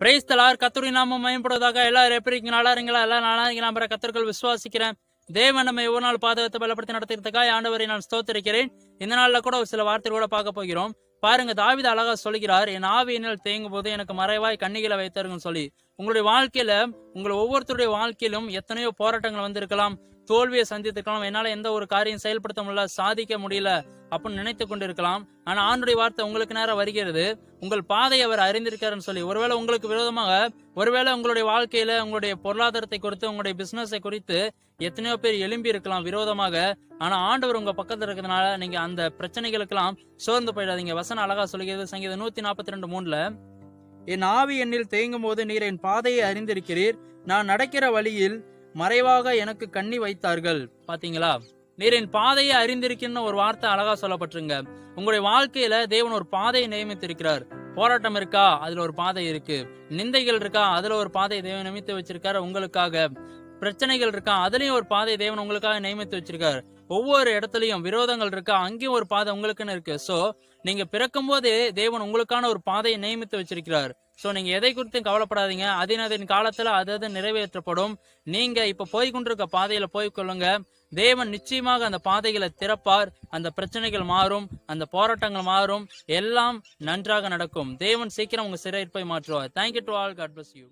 Price தலார் நாம நாமம் மயப்படுவதாக எல்லாரும் எப்படி இருக்கீங்க நல்லா இருக்கீங்களா எல்லாம் நல்லா இருக்கீங்களா நம்புற கத்தர்கள் விசுவாசிக்கிறேன். தேவன் நம்ம ஒவ்வொரு நாள் பாதகத்தை பலப்படுத்தி நடத்துறதுக்காக ஆண்டவரை நான் ஸ்தோத்திருக்கிறேன். இந்த நாள்ல கூட ஒரு சில வார்த்தை கூட பார்க்க போகிறோம். பாருங்க தாவித அழகா சொல்கிறார் என் ஆவியினால் தேங்கும் போது எனக்கு மறைவாய் கண்ணிகளை வைத்தாருன்னு சொல்லி. உங்களுடைய வாழ்க்கையில உங்களை ஒவ்வொருத்தருடைய வாழ்க்கையிலும் எத்தனையோ போராட்டங்கள் வந்திருக்கலாம் தோல்வியை சந்தித்திருக்கலாம் என்னால எந்த ஒரு காரியம் செயல்படுத்த முடியல சாதிக்க முடியல அப்படின்னு நினைத்து கொண்டிருக்கலாம். ஆனா ஆண்டுடைய வார்த்தை உங்களுக்கு நேரம் வருகிறது. உங்கள் பாதை அவர் அறிந்திருக்காருன்னு சொல்லி ஒருவேளை உங்களுக்கு விரோதமாக ஒருவேளை உங்களுடைய வாழ்க்கையில உங்களுடைய பொருளாதாரத்தை குறித்து உங்களுடைய பிசினஸை குறித்து எத்தனையோ பேர் எழும்பி இருக்கலாம் விரோதமாக. ஆனா ஆண்டவர் உங்க பக்கத்துல இருக்கிறதுனால நீங்க அந்த பிரச்சனைகளுக்கெல்லாம் சோர்ந்து போயிடாதீங்க. வசனம் அழகா சொல்லுகிறது சங்கீதம் நூத்தி நாற்பத்தி ரெண்டு மூணுல என் ஆவி என்னில் தேங்கும் போது நீர் என் பாதையை அறிந்திருக்கிறீர். நான் நடக்கிற வழியில் மறைவாக எனக்கு கண்ணி வைத்தார்கள். பாத்தீங்களா? நீர் என் பாதையை அறிந்திருக்கின்ற ஒரு வார்த்தை அழகா சொல்லப்பட்டிருங்க. உங்களுடைய வாழ்க்கையில தேவன் ஒரு பாதையை நியமித்திருக்கிறார். போராட்டம் இருக்கா? அதுல ஒரு பாதை இருக்கு. நிந்தைகள் இருக்கா? அதுல ஒரு பாதையை தேவன் நியமித்து வச்சிருக்காரு உங்களுக்காக. பிரச்சனைகள் இருக்கா? அதுலயும் ஒரு பாதை தேவன் உங்களுக்காக நியமித்து வச்சிருக்காரு. ஒவ்வொரு இடத்துலயும் விரோதங்கள் இருக்கா? அங்கேயும் ஒரு பாதை உங்களுக்குன்னு இருக்கு. சோ நீங்க பிறக்கும் போதே தேவன் உங்களுக்கான ஒரு பாதையை நியமித்து வச்சிருக்கிறார். சோ நீங்க எதை குறித்தும் கவலைப்படாதீங்க. அதினதின் காலத்துல அது அது நிறைவேற்றப்படும். நீங்க இப்ப போய் கொண்டிருக்க பாதையில போய் கொள்ளுங்க. தேவன் நிச்சயமாக அந்த பாதைகளை திறப்பார். அந்த பிரச்சனைகள் மாறும். அந்த போராட்டங்கள் மாறும். எல்லாம் நன்றாக நடக்கும். தேவன் சீக்கிரம் உங்க சிறையிருப்பை மாற்றுவார். Thank you to all god bless you